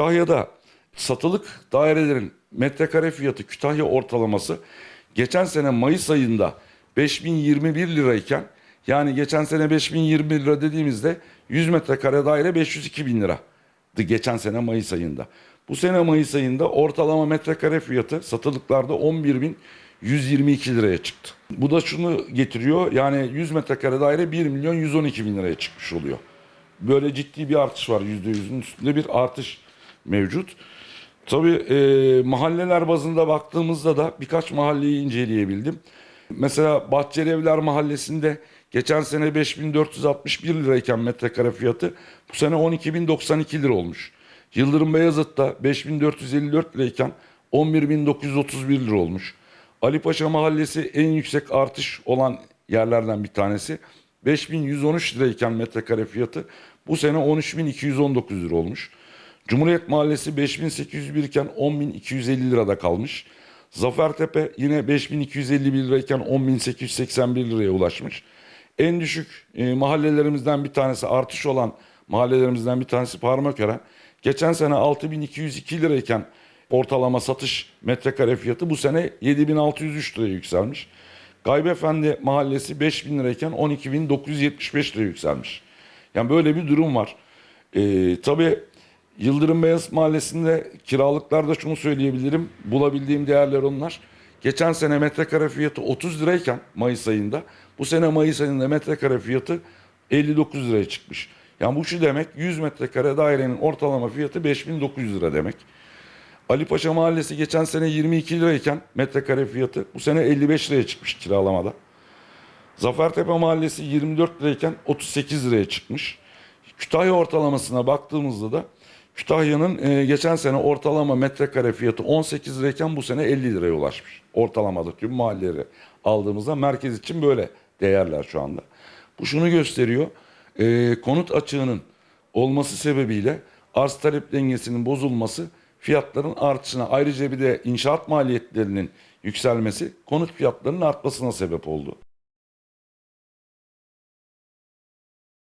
Kütahya'da satılık dairelerin metrekare fiyatı Kütahya ortalaması geçen sene Mayıs ayında 5021 lirayken yani geçen sene 5021 lira dediğimizde 100 metrekare daire 502 bin lira geçen sene Mayıs ayında. Bu sene Mayıs ayında ortalama metrekare fiyatı satılıklarda 11.122 liraya çıktı. Bu da şunu getiriyor yani 100 metrekare daire 1 milyon 112 bin liraya çıkmış oluyor. Böyle ciddi bir artış var %100'ün üstünde bir artış mevcut. Tabii e, mahalleler bazında baktığımızda da birkaç mahalleyi inceleyebildim. Mesela Bahçeli Evler Mahallesi'nde geçen sene 5461 lirayken metrekare fiyatı bu sene 12092 lira olmuş. Yıldırım Beyazıt'ta 5454 lirayken 11931 lira olmuş. Ali Paşa Mahallesi en yüksek artış olan yerlerden bir tanesi. 5113 lirayken metrekare fiyatı bu sene 13219 lira olmuş. Cumhuriyet Mahallesi 5801 iken 10250 lirada kalmış. Zafertepe yine 5251 lirayken 10881 liraya ulaşmış. En düşük e, mahallelerimizden bir tanesi artış olan mahallelerimizden bir tanesi Parmakören. Geçen sene 6202 lirayken ortalama satış metrekare fiyatı bu sene 7603 liraya yükselmiş. Gaybefendi mahallesi 5000 lirayken 12975 liraya yükselmiş. Yani böyle bir durum var. Ee, tabii Yıldırım Beyaz Mahallesi'nde kiralıklarda şunu söyleyebilirim. Bulabildiğim değerler onlar. Geçen sene metrekare fiyatı 30 lirayken Mayıs ayında bu sene Mayıs ayında metrekare fiyatı 59 liraya çıkmış. Yani bu şu demek 100 metrekare dairenin ortalama fiyatı 5900 lira demek. Ali Paşa Mahallesi geçen sene 22 lirayken metrekare fiyatı bu sene 55 liraya çıkmış kiralamada. Zafertepe Mahallesi 24 lirayken 38 liraya çıkmış. Kütahya ortalamasına baktığımızda da Kütahya'nın e, geçen sene ortalama metrekare fiyatı 18 lirayken bu sene 50 liraya ulaşmış. Ortalamada tüm mahalleleri aldığımızda merkez için böyle değerler şu anda. Bu şunu gösteriyor. e, konut açığının olması sebebiyle arz talep dengesinin bozulması fiyatların artışına ayrıca bir de inşaat maliyetlerinin yükselmesi konut fiyatlarının artmasına sebep oldu.